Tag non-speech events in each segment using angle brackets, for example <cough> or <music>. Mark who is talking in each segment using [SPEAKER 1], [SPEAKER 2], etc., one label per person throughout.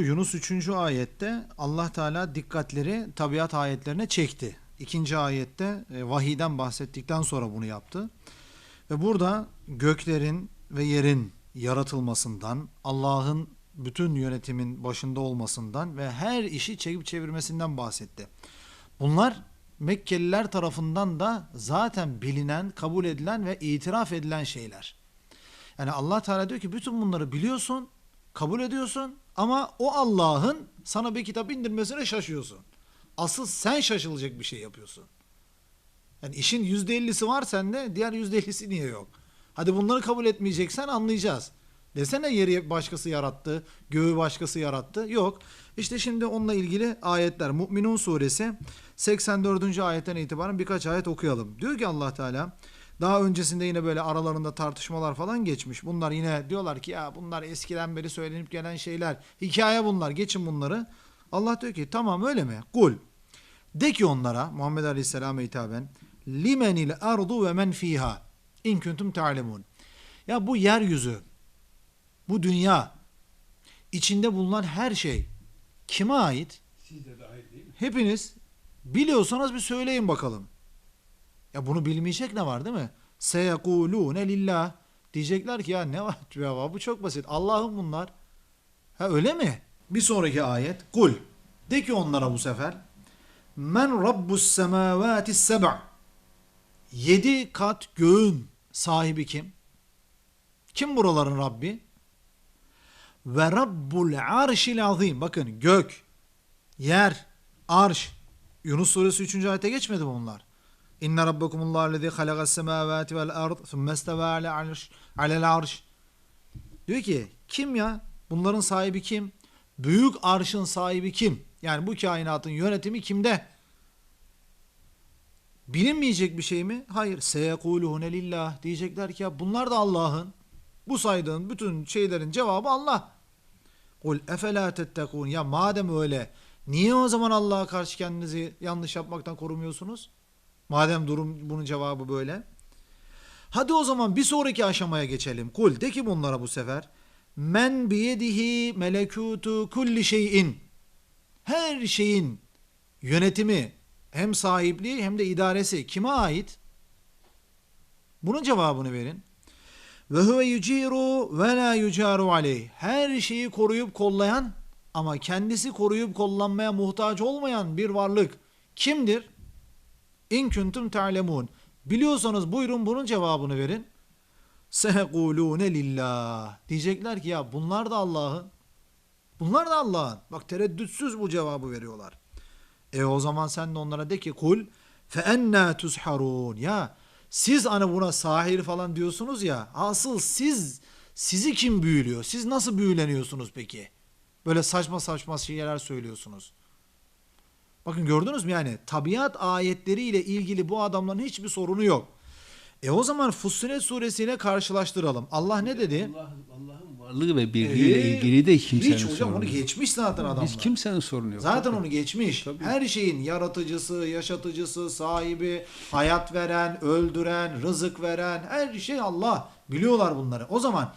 [SPEAKER 1] Yunus 3. ayette Allah Teala dikkatleri tabiat ayetlerine çekti. İkinci ayette e, vahiden bahsettikten sonra bunu yaptı. Ve burada göklerin ve yerin yaratılmasından, Allah'ın bütün yönetimin başında olmasından ve her işi çekip çevirmesinden bahsetti. Bunlar Mekkeliler tarafından da zaten bilinen, kabul edilen ve itiraf edilen şeyler. Yani Allah Teala diyor ki bütün bunları biliyorsun, kabul ediyorsun ama o Allah'ın sana bir kitap indirmesine şaşıyorsun. Asıl sen şaşılacak bir şey yapıyorsun. Yani işin yüzde ellisi var sende, diğer yüzde ellisi niye yok? Hadi bunları kabul etmeyeceksen anlayacağız. Desene yeri başkası yarattı, göğü başkası yarattı. Yok. İşte şimdi onunla ilgili ayetler. Mü'minun suresi 84. ayetten itibaren birkaç ayet okuyalım. Diyor ki Allah Teala daha öncesinde yine böyle aralarında tartışmalar falan geçmiş. Bunlar yine diyorlar ki ya bunlar eskiden beri söylenip gelen şeyler. Hikaye bunlar. Geçin bunları. Allah diyor ki tamam öyle mi? Kul. De ki onlara Muhammed Aleyhisselam'a hitaben limenil ardu ve men fiha in kuntum ta'lemun. Ya bu yeryüzü, bu dünya, içinde bulunan her şey kime ait?
[SPEAKER 2] Siz de dahil değil mi?
[SPEAKER 1] Hepiniz biliyorsanız bir söyleyin bakalım. Ya bunu bilmeyecek ne var değil mi? Seyekulune lillah. Diyecekler ki ya ne var <laughs> ya bu çok basit. Allah'ın bunlar. Ha öyle mi? Bir sonraki ayet. Kul. De ki onlara bu sefer. Men rabbus semavati seba. Yedi kat göğün sahibi kim? Kim buraların Rabbi? Ve rabbul arşil azim. Bakın gök, yer, arş. Yunus suresi 3. ayete geçmedi mi bunlar? İnne rabbakumullahu lezî halagas semâvâti vel ard thumme istevâ alel arş. Diyor ki kim ya? Bunların sahibi kim? Büyük arşın sahibi kim? Yani bu kainatın yönetimi kimde? Bilinmeyecek bir şey mi? Hayır. Seyekulûne lillah. Diyecekler ki ya bunlar da Allah'ın. Bu saydığın bütün şeylerin cevabı Allah. Kul efelâ tettekûn. Ya madem öyle niye o zaman Allah'a karşı kendinizi yanlış yapmaktan korumuyorsunuz? Madem durum bunun cevabı böyle. Hadi o zaman bir sonraki aşamaya geçelim. Kul de ki bunlara bu sefer. Men biyedihi melekutu kulli şeyin. Her şeyin yönetimi hem sahipliği hem de idaresi kime ait? Bunun cevabını verin. Ve huve yuciru ve la yucaru aleyh. Her şeyi koruyup kollayan ama kendisi koruyup kollanmaya muhtaç olmayan bir varlık kimdir? İn kuntum ta'lemun. Biliyorsanız buyurun bunun cevabını verin. Sehekulune lillah. Diyecekler ki ya bunlar da Allah'ın. Bunlar da Allah'ın. Bak tereddütsüz bu cevabı veriyorlar. E o zaman sen de onlara de ki kul fe enna tuzharun. Ya siz hani buna sahir falan diyorsunuz ya. Asıl siz sizi kim büyülüyor? Siz nasıl büyüleniyorsunuz peki? Böyle saçma saçma şeyler söylüyorsunuz. Bakın gördünüz mü yani tabiat ayetleriyle ilgili bu adamların hiçbir sorunu yok. E o zaman Fussilet suresiyle karşılaştıralım. Allah ne dedi?
[SPEAKER 2] Allah, Allah'ın varlığı ve birliğiyle
[SPEAKER 1] Ee,
[SPEAKER 2] ilgili de kimsenin
[SPEAKER 1] Hiç hocam
[SPEAKER 2] sorunu
[SPEAKER 1] onu
[SPEAKER 2] yok.
[SPEAKER 1] geçmiş zaten adamlar.
[SPEAKER 2] Biz kimsenin sorunu yok.
[SPEAKER 1] Zaten onu geçmiş.
[SPEAKER 2] Tabii.
[SPEAKER 1] Her şeyin yaratıcısı, yaşatıcısı, sahibi, hayat veren, öldüren, rızık veren her şey Allah. Biliyorlar bunları. O zaman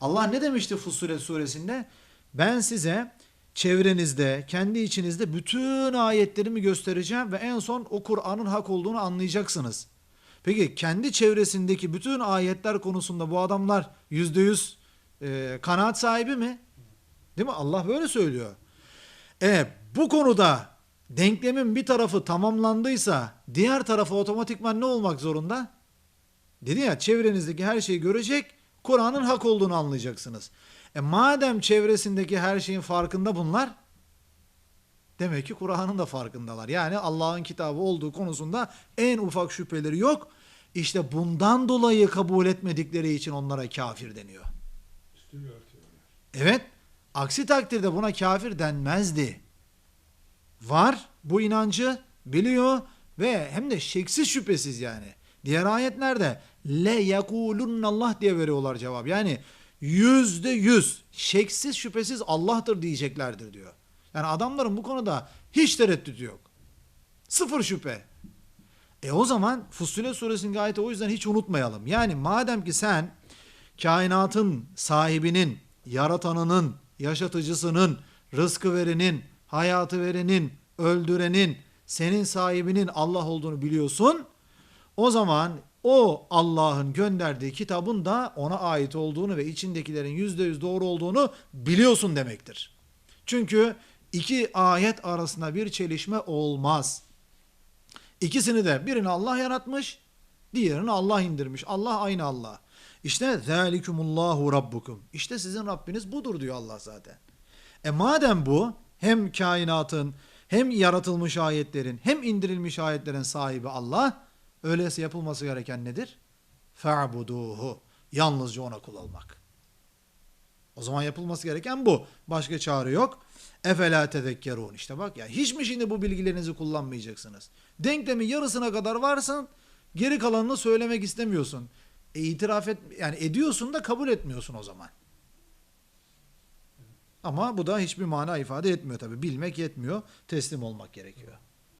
[SPEAKER 1] Allah ne demişti Fussilet suresinde? Ben size çevrenizde, kendi içinizde bütün ayetlerimi göstereceğim ve en son o Kur'an'ın hak olduğunu anlayacaksınız. Peki kendi çevresindeki bütün ayetler konusunda bu adamlar yüzde yüz e, kanaat sahibi mi? Değil mi? Allah böyle söylüyor. E bu konuda denklemin bir tarafı tamamlandıysa diğer tarafı otomatikman ne olmak zorunda? Dedi ya çevrenizdeki her şeyi görecek, Kur'an'ın hak olduğunu anlayacaksınız. E madem çevresindeki her şeyin farkında bunlar, demek ki Kur'an'ın da farkındalar. Yani Allah'ın kitabı olduğu konusunda en ufak şüpheleri yok. İşte bundan dolayı kabul etmedikleri için onlara kafir deniyor. Evet. Aksi takdirde buna kafir denmezdi. Var bu inancı biliyor ve hem de şeksiz şüphesiz yani. Diğer ayetlerde le Allah diye veriyorlar cevap. Yani yüzde yüz şeksiz şüphesiz Allah'tır diyeceklerdir diyor. Yani adamların bu konuda hiç tereddütü yok. Sıfır şüphe. E o zaman Fussilet suresinin ayeti o yüzden hiç unutmayalım. Yani madem ki sen kainatın sahibinin, yaratanının, yaşatıcısının, rızkı verenin, hayatı verenin, öldürenin, senin sahibinin Allah olduğunu biliyorsun. O zaman o Allah'ın gönderdiği kitabın da ona ait olduğunu ve içindekilerin yüzde yüz doğru olduğunu biliyorsun demektir. Çünkü iki ayet arasında bir çelişme olmaz. İkisini de birini Allah yaratmış, diğerini Allah indirmiş. Allah aynı Allah. İşte zalikumullahu rabbukum. İşte sizin Rabbiniz budur diyor Allah zaten. E madem bu hem kainatın hem yaratılmış ayetlerin hem indirilmiş ayetlerin sahibi Allah öyleyse yapılması gereken nedir? Fe'buduhu. Yalnızca ona kul olmak. O zaman yapılması gereken bu. Başka çare yok. Efela tezekkerun. İşte bak ya hiç mi şimdi bu bilgilerinizi kullanmayacaksınız? Denklemin yarısına kadar varsın, geri kalanını söylemek istemiyorsun. E, itiraf et yani ediyorsun da kabul etmiyorsun o zaman. Ama bu da hiçbir mana ifade etmiyor tabi. Bilmek yetmiyor, teslim olmak gerekiyor.